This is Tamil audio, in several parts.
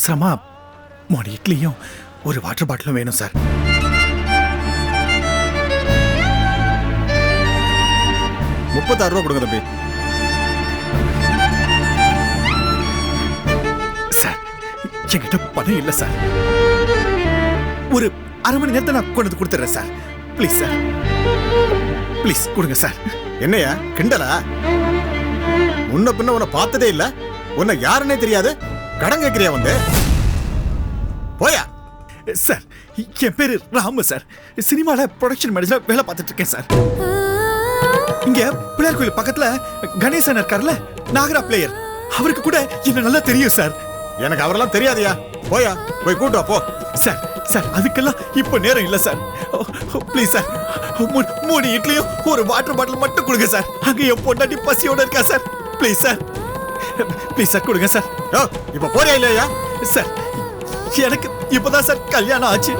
அவசரமா மூணு இட்லியும் ஒரு வாட்டர் பாட்டிலும் வேணும் சார் முப்பத்தாறு ரூபா கொடுங்க தம்பி. சார் என்கிட்ட பணம் இல்லை சார் ஒரு அரை மணி நேரத்தை நான் கொண்டு வந்து கொடுத்துட்றேன் சார் ப்ளீஸ் சார் ப்ளீஸ் கொடுங்க சார் என்னையா? கிண்டலா? முன்ன பின்ன உன்னை பார்த்ததே இல்ல. உன்னை யாருன்னே தெரியாது. கடன் கேட்கிறியா வந்து? போயா. சார் என் பேரு ராமு சார். சினிமாவில் ப்ரொடக்ஷன் மேனேஜர் வேலை பார்த்துட்டு இருக்கேன் சார். இங்க பிள்ளையார் கோயில் பக்கத்துல கணேசன் இருக்கார்ல நாகரா பிளேயர் அவருக்கு கூட என்ன நல்லா தெரியும் சார். எனக்கு அவரெல்லாம் தெரியாதியா. போயா போய் கூட்டு போ. சார் சார் அதுக்கெல்லாம் இப்போ நேரம் இல்ல சார். ப்ளீஸ் சார் மூணு- மூணு இட்லியும் ஒரு வாட்டர் பாட்டில் மட்டும் கொடுங்க சார். அங்க என் பொண்டாட்டி பசியோட இருக்கா sir. Please sir. Please sir கொடுங்க சார் யோ, இப்ப போறியா இல்லையா? சார் எனக்கு இப்பதான் சார் கல்யாணம் ஆச்சு.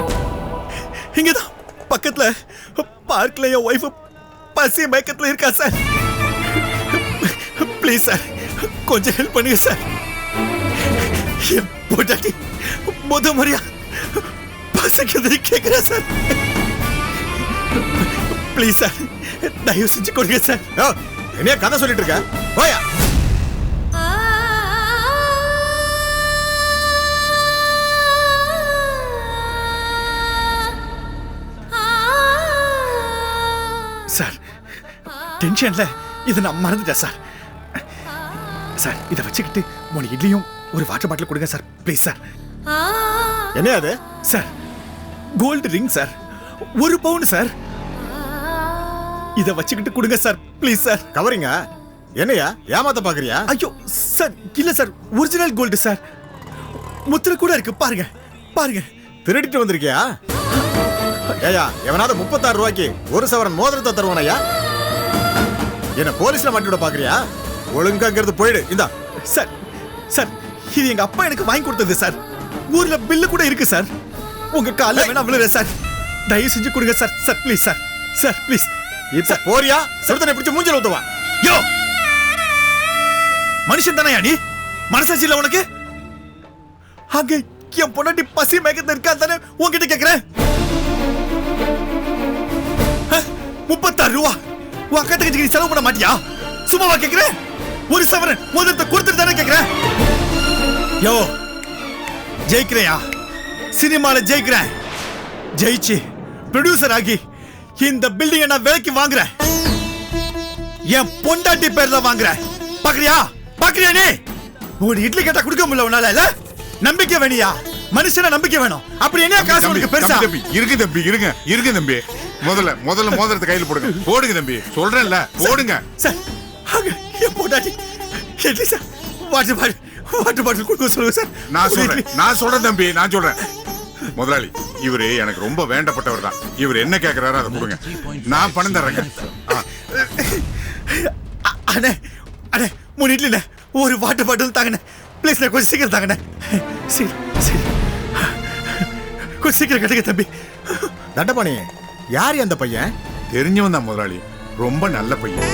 இங்கதான் பக்கத்துல பார்க்ல என் ஒய்ஃப் பசி மயக்கத்துல இருக்கா சார் ப்ளீஸ் சார் கொஞ்சம் ஹெல்ப் பண்ணுங்க சார் என் பொண்டாட்டி முத முறையா பசிக்குது கேட்கிறேன் சார் ப்ளீஸ் சார் தயவு செஞ்சு கொடுங்க சார் என்னையா கதை சொல்லிட்டு இருக்க? போயா. சார் டென்ஷன்ல இதை நான் மறந்துட்டேன் சார். சார் இதை வச்சுக்கிட்டு மூணு இட்லியும் ஒரு வாட்டர் பாட்டில் கொடுங்க சார். Please sir. என்னையா அது? Sir gold ring sir. ஒரு பவுன் சார். இதை வச்சுக்கிட்டு கொடுங்க சார். Please sir. கவரிங்க? என்னையா? ஏமாத்த பாக்குறியா? ஐயோ சார் இல்ல சார். Original gold sir. முத்திரை கூட இருக்கு. பாருங்க பாருங்க. திருடிட்டு வந்திருக்கியா? ஏயா எவனாவது முப்பத்தாறு ரூபாய்க்கு ஒரு சவரன் மோதிரத்தை தருவானையா என்ன போலீஸ்ல மாட்டி விட பாக்குறியா? ஒழுங்காங்கிறது போயிடு. இந்தா சார் சார் இது எங்க அப்பா எனக்கு வாங்கி கொடுத்தது சார். ஊர்ல பில்லு கூட இருக்கு சார். உங்க கால்ல வேணா விழுறேன் சார். தயவு செஞ்சு கொடுங்க sir sir please sir sir please இப்ப போறியா? சிறுத்தனை பிடிச்சு மூஞ்சில ஊத்துவா. யோ! மனுஷன் தானே நீ? மனசாட்சி இல்ல உனக்கு? அங்க என் பொண்டாட்டி பசி மயக்கத்துல இருக்கா தானே உன்கிட்ட கேக்குறேன். அஹ், முப்பத்தாறு ரூபா. உன் அக்கா தங்கச்சிக்கு நீ செலவு பண்ண மாட்டியா? சும்மாவா கேக்குறேன் ஒரு சவரன் முதலத்தை கொடுத்துட்டு தானே கேக்குறேன் யோ ஜெயிக்கிறையா? சினிமால ஜெயிக்கிறேன். ஜெயிச்சு ப்ரொடியூசர் ஆகி இந்த பில்டிங்கை நான் விலைக்கு வாங்குறேன். என் பொண்டாட்டி பேர்ல வாங்குறேன். பாக்குறியா? பாக்குறியா நீ? உங்களுக்கு இட்லி கேட்டா கொடுக்க முடியல உன்னால இல்ல? நம்பிக்கை வேணியா? மனுஷன நம்பிக்கை வேணும். அப்படி என்ன காசு உனக்கு பெருசா? தம்பி, இருக்கு தம்பி இருங்க இருக்கு தம்பி. முதல்ல முதல்ல மோதிரத்தை கையில போடுங்க. போடுங்க தம்பி. சொல்றேன்ல போடுங்க. சார் பொண்டாட்டி. Idli sir? Water bottle water bottle கொடுக்க சொல்லுங்க சார். நான் சொல்றேன். நான் சொல்றேன் தம்பி நான் சொல்றேன். முதலாளி இவரு எனக்கு ரொம்ப வேண்டப்பட்டவர் தான். இவர் என்ன கேக்குறாரோ அதை கொடுங்க. நான் பணம் தர்றேங்க. அண்ணே அண்ணே மூணு இட்லிண்ணே. ஒரு வாட்டர் பாட்டில் தாங்கண்ணே. ப்ளீஸ் கொஞ்சம் சீக்கிரம் தாங்கண்ணே. சரி சரி கொஞ்சம் சீக்கிரம் கட்டுங்க தம்பி. தண்டபாணி யார் அந்த பையன்? தெரிஞ்சவன் தான் முதலாளி. ரொம்ப நல்ல பையன்.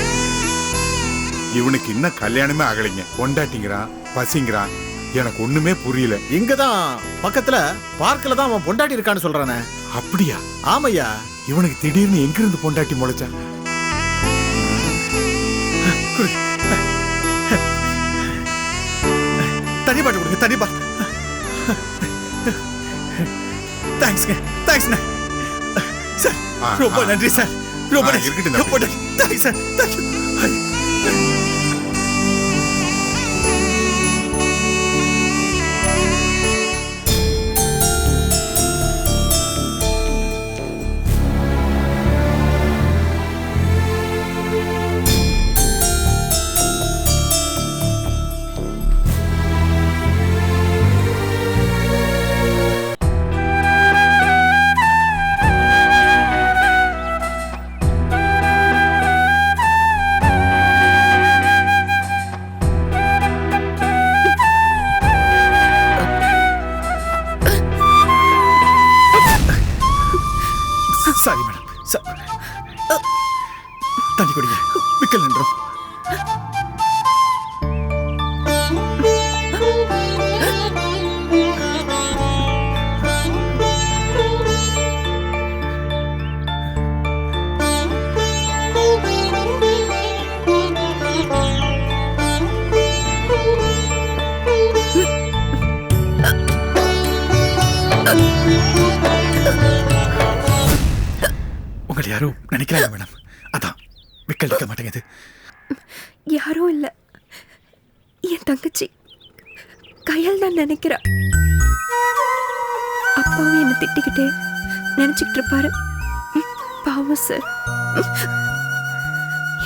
இவனுக்கு இன்னும் கல்யாணமே ஆகலைங்க. கொண்டாட்டிங்கிறான் பசிங்கிறான். எனக்கு ஒண்ணுமே புரியல. இங்கதான் பக்கத்துல பார்க்ல தான் அவன் பொண்டாட்டி இருக்கான்னு சொல்றானே. அப்படியா? ஆமையா? இவனுக்கு திடீர்னு எங்கிருந்து பொண்டாட்டி முளைச்சா? தனி பாட்டு கொடுங்க தனி பாட்டு தேங்க்ஸ்ங்க தேங்க்ஸ்ண்ணே சார் ரொம்ப. நன்றி சார் ரொம்ப நன்றி. ரொம்ப நன்றி தேங்க்ஸ் சார் தேங்க்யூ தண்ணி குடிங்க. விக்கல் நின்றோம். உங்களை யாரும் நினைக்கிறாங்க மேடம். அதான். விக்கல் இருக்க மாட்டேங்குது யாரும் இல்ல. என் தங்கச்சி. கையால் தான் நினைக்கிறா. அப்பாவும் என்னை திட்டிக்கிட்டே நினைச்சுக்கிட்டு இருப்பாரு பாவம் சார்.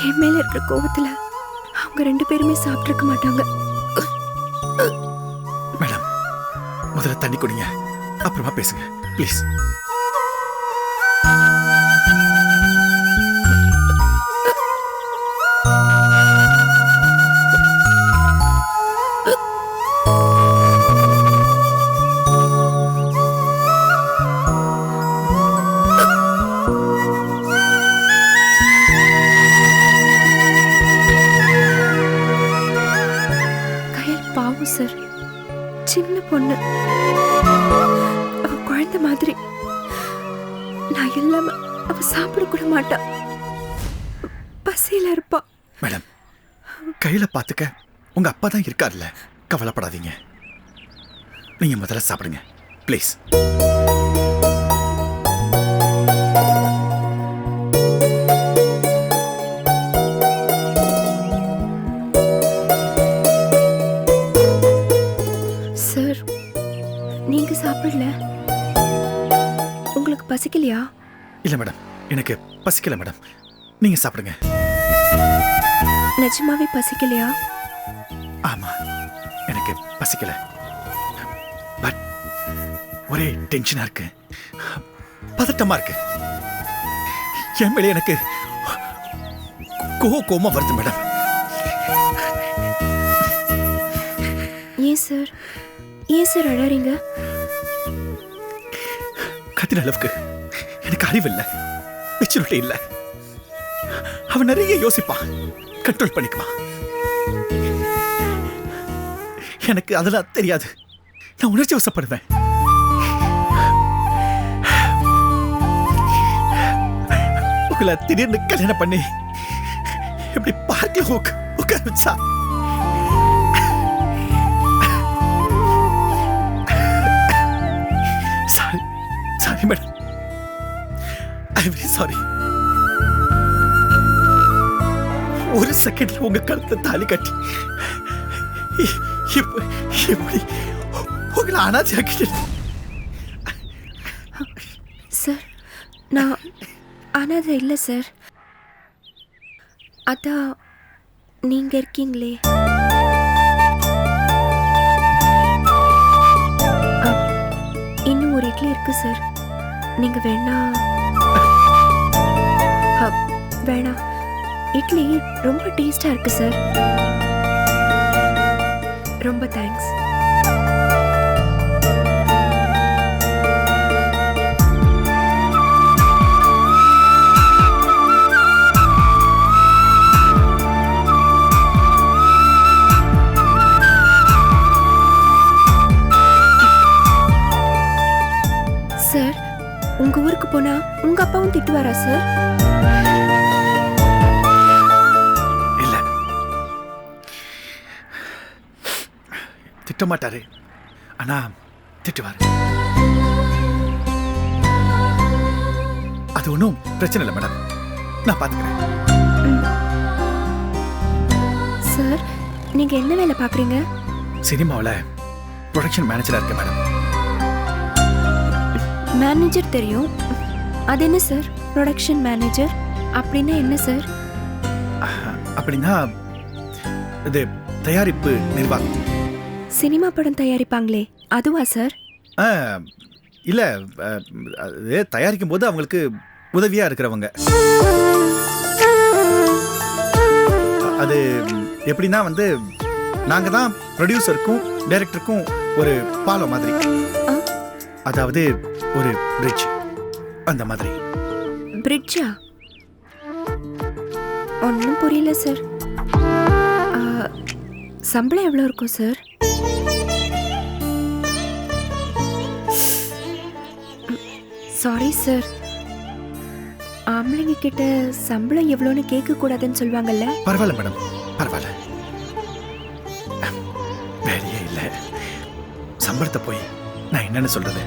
என் மேல இருக்கிற கோபத்துல அவங்க ரெண்டு பேருமே சாப்பிட்டிருக்க மாட்டாங்க. மேடம் முதல்ல தண்ணி குடிங்க. அப்புறமா பேசுங்க. ப்ளீஸ். அப்பா தான் இருக்கார்ல. கவலைப்படாதீங்க. நீங்க முதல்ல சாப்பிடுங்க. ப்ளீஸ் சார் நீங்க சாப்பிடல? உங்களுக்கு பசிக்கலையா? இல்ல மேடம் எனக்கு பசிக்கல மேடம் நீங்க சாப்பிடுங்க. நிஜமாவே பசிக்கலையா? ஆமா எனக்கு பசிக்கல. பட் ஒரே டென்ஷனா இருக்கு. பதட்டமா இருக்கு. என் மேலே எனக்கு கோ கோமா வருது மேடம் ஏன் சார்? ஏன் சார் அழறீங்க? கத்தின அளவுக்கு எனக்கு அறிவு இல்ல மெச்சூரிட்டி இல்ல. அவன் நிறைய யோசிப்பான். கண்ட்ரோல் பண்ணிக்குவான். எனக்கு அதெல்லாம் தெரியாது. நான் உணர்ச்சி வசப்படுவேன். உங்களை திடீர்னு கல்யாணம் பண்ணி இப்படி பார்க்கல உட்கார வச்சா. Sorry sorry madam I very sorry ஒரு செகண்ட்ல உங்க கழுத்தை தாலி கட்டி இ- இப்ப- இப்படி உங்களை அனாதையாக்கிட்டு சார் நான் அனாதை இல்லை சார் அதான் நீங்க இருக்கீங்களே இன்னும் ஒரு இட்லி இருக்கு சார் நீங்க வேணா அப், வேணாம் இட்லி ரொம்ப டேஸ்டா இருக்கு சார் ரொம்ப தேங்க்ஸ் மாட்டாரு. ஆனா திட்டுவாரு. அது ஒன்றும் பிரச்சனை இல்லை மேடம். நான் பாத்துக்கிறேன். சார் நீங்க என்ன வேலை பாக்குறீங்க? சினிமாவில் ப்ரொடக்ஷன் மேனேஜரா இருக்கேன் மேடம். மேனேஜர் தெரியும். அது என்ன சார்? ப்ரொடக்ஷன் மேனேஜர் அப்படின்னா என்ன சார்? அப்படின்னா இது தயாரிப்பு நிர்வாகம். சினிமா படம் தயாரிப்பாங்களே. அதுவா சார்? இல்ல அது தயாரிக்கும் போது அவங்களுக்கு உதவியா இருக்கிறவங்க. அது எப்படின்னா வந்து நாங்க தான் ப்ரொடியூசருக்கும் டைரக்டருக்கும் ஒரு பாலம் மாதிரி. அதாவது ஒரு பிரிட்ஜ் அந்த மாதிரி. பிரிட்ஜா ஒன்றும் புரியல சார். சம்பளம் எவ்வளோ இருக்கும் சார்? சாரி சார் ஆம்பளைங்க கிட்ட சம்பளம் எவ்வளோன்னு கேட்க கூடாதுன்னு சொல்லுவாங்கல்ல? பரவாயில்ல மேடம் பரவாயில்ல. வேலையே இல்லை. சம்பளத்தை போய் நான் என்னன்னு சொல்றது?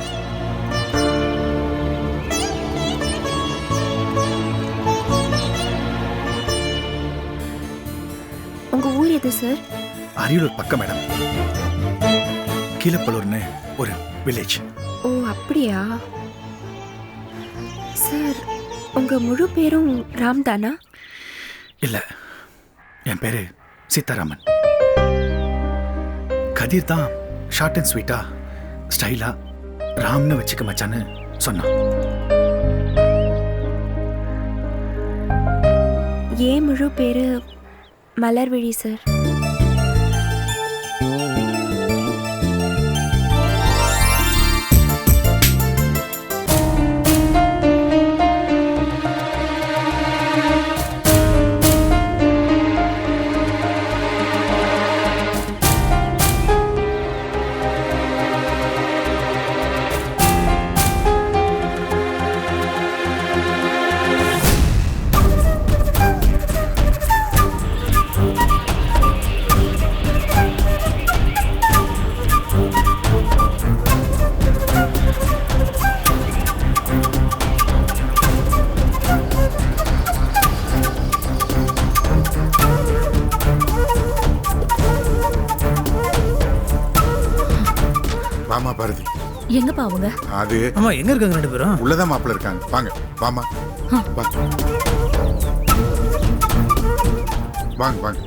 உங்க ஊர் எது சார் அரியலூர் பக்கம் மேடம் கீழப்பலூர்னு ஒரு வில்லேஜ் ஓ அப்படியா? சார் உங்க முழு பேரும் ராம் தானா இல்ல என் பேரு சீதாராமன். கதிர் தான் ஷார்ட் அண்ட் ஸ்வீட்டா ஸ்டைலா ராம்னு வச்சுக்க மச்சான்னு சொன்னான். ஏன் முழு பேரு மலர்விழி சார்? வாமா பாரதி எங்கப்பா அவங்க? அது ஆமா எங்க இருக்காங்க ரெண்டு பேரும்? உள்ளதான் மாப்பிள்ள இருக்காங்க. வாங்க வாமா வாங்க வாங்க.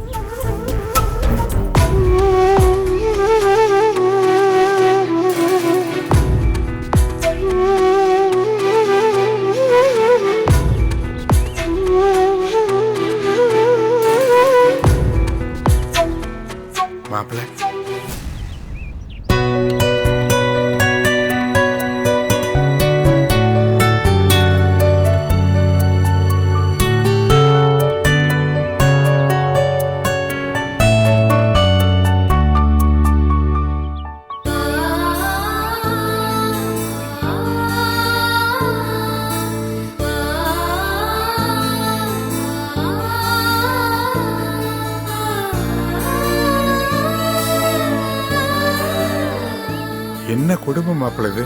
பொழுது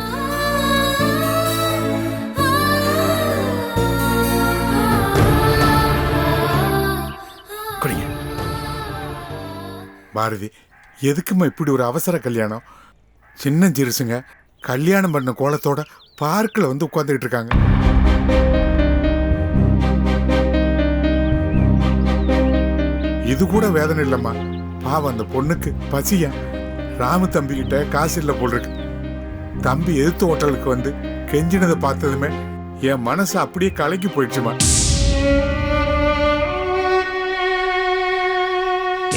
குடிங்க. பாரதி எதுக்குமா இப்படி ஒரு அவசர கல்யாணம்? சின்ன ஜெருசுங்க கல்யாணம் பண்ண கோலத்தோட பார்க்கில் வந்து உட்காந்துக்கிட்டு இருக்காங்க. இது கூட வேதனை இல்லைம்மா. பாவம் அந்த பொண்ணுக்கு பசியா? ராமு தம்பிக்கிட்ட காசு இல்லை போல் இருக்கு. தம்பி எதிர்த்து ஹோட்டலுக்கு வந்து கெஞ்சினதை பார்த்ததுமே என் மனசு அப்படியே கலக்கி போயிடுச்சுமா.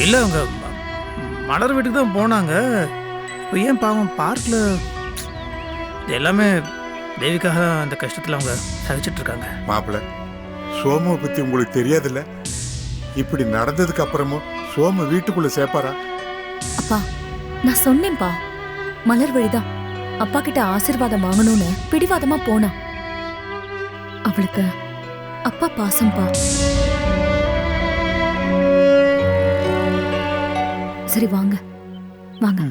இல்ல அவங்க மலர் வீட்டுக்கு தான் போனாங்க. இப்போ ஏன் பாவம் பார்க்ல எல்லாமே தேவிக்காக அந்த கஷ்டத்துல அவங்க சகிச்சிட்டு இருக்காங்க. மாப்பிள்ள சோமுவை பத்தி உங்களுக்கு தெரியாதுல்ல? இப்படி நடந்ததுக்கு அப்புறமும் சோமு வீட்டுக்குள்ள சேர்ப்பாரா? அப்பா நான் சொன்னேன்ப்பா மலர் வழிதான். அப்பா கிட்ட ஆசீர்வாதம் வாங்கணும்னு பிடிவாதமா போனா. அவளுக்கு அப்பா பாசம்பா. சரி வாங்க. வாங்க.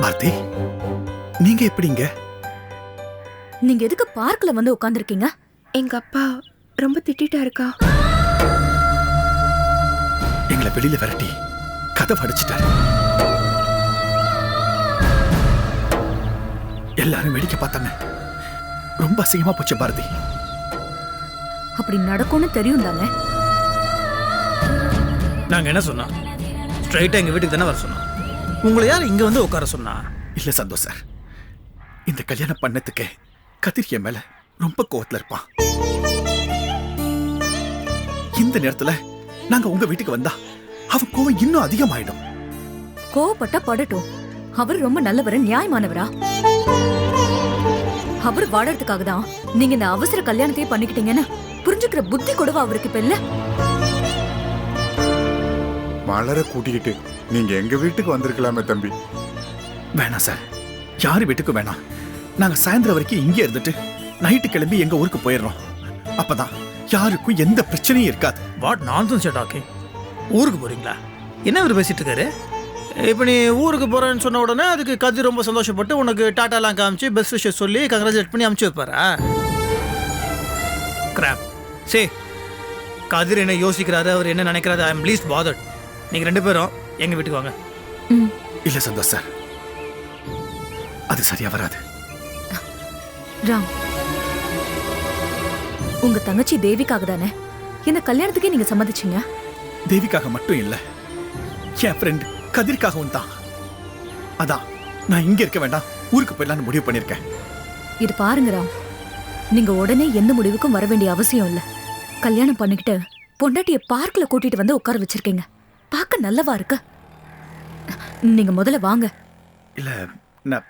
பாரதி நீங்க எப்படிங்க? நீங்க எதுக்கு பார்க்ல வந்து உட்கார்ந்திருக்கீங்க? எங்க அப்பா ரொம்ப திட்டிட்டா இருக்கா எங்களை வெளியில விரட்டி கதை அடிச்சிட்டாரு. எல்லாரும் வேடிக்கை பார்த்தாங்க ரொம்ப அசிங்கமா போச்சு பாரதி. அப்படி நடக்கும்னு தெரியும் தானே? நாங்க என்ன சொன்னோம்? ஸ்ட்ரைட்டா எங்க வீட்டுக்கு தானே வர சொன்னோம். உங்களை யார் இங்க வந்து உட்கார சொன்னா? இல்ல சந்தோஷ் சார். இந்த கல்யாணம் பண்ணதுக்கு கதிர் என் மேல ரொம்ப கோவத்துல இருப்பான். இந்த நேரத்துல நாங்க உங்க வீட்டுக்கு வந்தா அவன் கோவம் இன்னும் அதிகமாயிடும். கோவப்பட்டா படட்டும். அவர் ரொம்ப நல்லவரு நியாயமானவரா? அவர் வாழறதுக்காக தான் நீங்க இந்த அவசர கல்யாணத்தையே பண்ணிக்கிட்டீங்கன்னு புரிஞ்சுக்கிற புத்தி கொடுவா அவருக்கு இப்ப இல்ல? மலரை கூட்டிக்கிட்டு நீங்க எங்க வீட்டுக்கு வந்திருக்கலாமே தம்பி. வேணாம் சார். யாரு வீட்டுக்கும் வேணாம்? நாங்க சாயந்தரம் வரைக்கும் இங்கே இருந்துட்டு நைட்டு கிளம்பி எங்க ஊருக்கு போயிடுறோம். அப்பதான் யாருக்கும் எந்த பிரச்சனையும் இருக்காது. வாட் நான்சென்ஸ் டாக்கிங் ஊருக்கு போறீங்களா? என்ன இவர் பேசிட்டு இருக்காரு? இப்போ நீ ஊருக்கு போகிறேன்னு சொன்ன உடனே அதுக்கு கதிர் ரொம்ப சந்தோஷப்பட்டு உனக்கு டாட்டாலாம் காமிச்சு பெஸ்ட் விஷயம் சொல்லி கங்க்ராச்சுலேட் பண்ணி அமுச்சு வைப்பாரா? கிராப் சே கதிர் என்ன யோசிக்கிறாரு அவர் என்ன நினைக்கிறாரு ஐ எம் லீஸ்ட் பாதர்ட் நீங்கள் ரெண்டு பேரும் எங்கள் வீட்டுக்கு வாங்க. ம். இல்ல சந்தோஷ் சார் அது சரியா வராது. ராம். உங்க தங்கச்சி தேவிக்காக தானே? இந்த கல்யாணத்துக்கே நீங்க சம்மதிச்சீங்க? தேவிக்காக மட்டும் இல்ல. என் ஃப்ரெண்ட் கதிர்காகவும் தான். அதான் நான் இங்க இருக்க வேண்டாம். ஊருக்கு போயிடலாம்னு முடிவு பண்ணிருக்கேன் இது பாருங்க ராம். நீங்க உடனே எந்த முடிவுக்கும் வர வேண்டிய அவசியம் இல்ல. கல்யாணம் பண்ணிக்கிட்டு பொண்டாட்டிய பார்க்ல கூட்டிட்டு வந்து உட்கார வச்சிருக்கீங்க. பார்க்க நல்லவா இருக்கு. நீங்க முதல்ல வாங்க. இல்ல நான்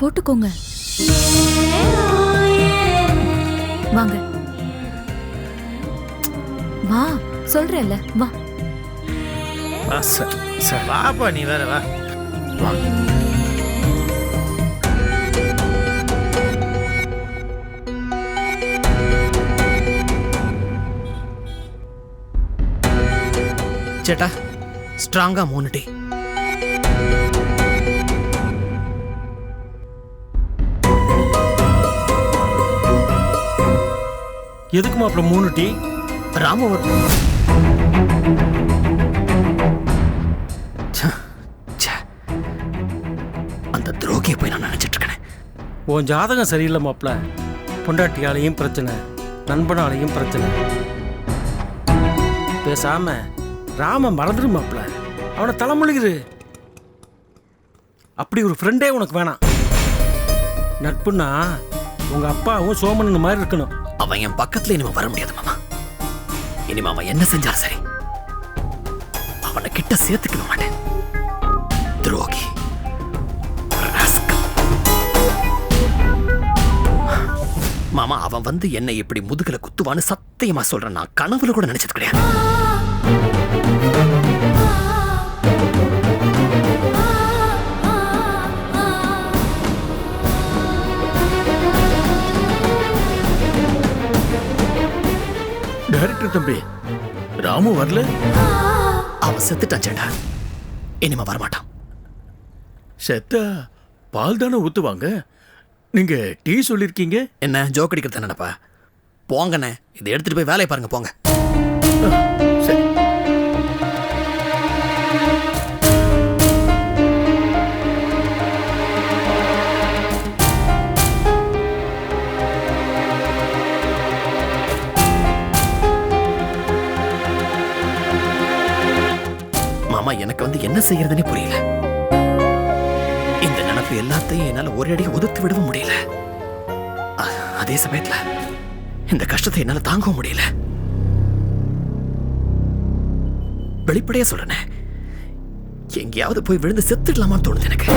போட்டுக்கோங்க. வாங்க. வா சொல்றேன்ல வா. சார் வாப்பா நீ வேற வா. வா. சேட்டா ஸ்ட்ராங்காக மூணு எதுக்குமா அப்புறம் மூணு டீ? ராமு ஒரு ச்சே, ச்சே. அந்த துரோகியை போய் நான் நினைச்சிட்டு இருக்கேன். உன் ஜாதகம் சரியில்லை மாப்ள பொண்டாட்டியாலையும் பிரச்சனை நண்பனாலையும் பிரச்சனை. பேசாம ராம மறந்துடு மாப்ள அவனை தலைமொழிகிரு. அப்படி ஒரு ஃப்ரெண்டே உனக்கு வேணாம். நட்புன்னா உங்க அப்பாவும் சோமனன் மாதிரி இருக்கணும். அவன் என் பக்கத்துல இனிமே வர முடியாது மாமா. இனிமே அவன் என்ன செஞ்சாலும் சரி. அவனை கிட்ட சேர்த்துக்க மாட்டேன். துரோகி. மாமா அவன் வந்து என்னை இப்படி முதுகல குத்துவான்னு சத்தியமா சொல்றேன். நான் கனவுல கூட நினைச்சது கிடையாது. டைரக்டர் தம்பி. ராமு வரல? அவன் செத்துட்டான் சேட்டா இனிமே வரமாட்டான் செத்தா பால் தானே ஊத்துவாங்க? நீங்க டீ சொல்லிருக்கீங்க? என்ன ஜோக் அடிக்கிறது என்னப்பா போங்கண்ணே இதை எடுத்துட்டு போய் வேலையை பாருங்க போங்க. மாமா எனக்கு வந்து என்ன செய்யறதுனே புரியல. இந்த நினைப்பு எல்லாத்தையும் என்னால ஒரு அடி ஒதுத்து விடவும் முடியல. அதே சமயத்துல இந்த கஷ்டத்தை என்னால தாங்கவும் முடியல. வெளிப்படையா சொல்றேன் எங்கேயாவது போய் விழுந்து செத்துடலாமான்னு தோணுது எனக்கு.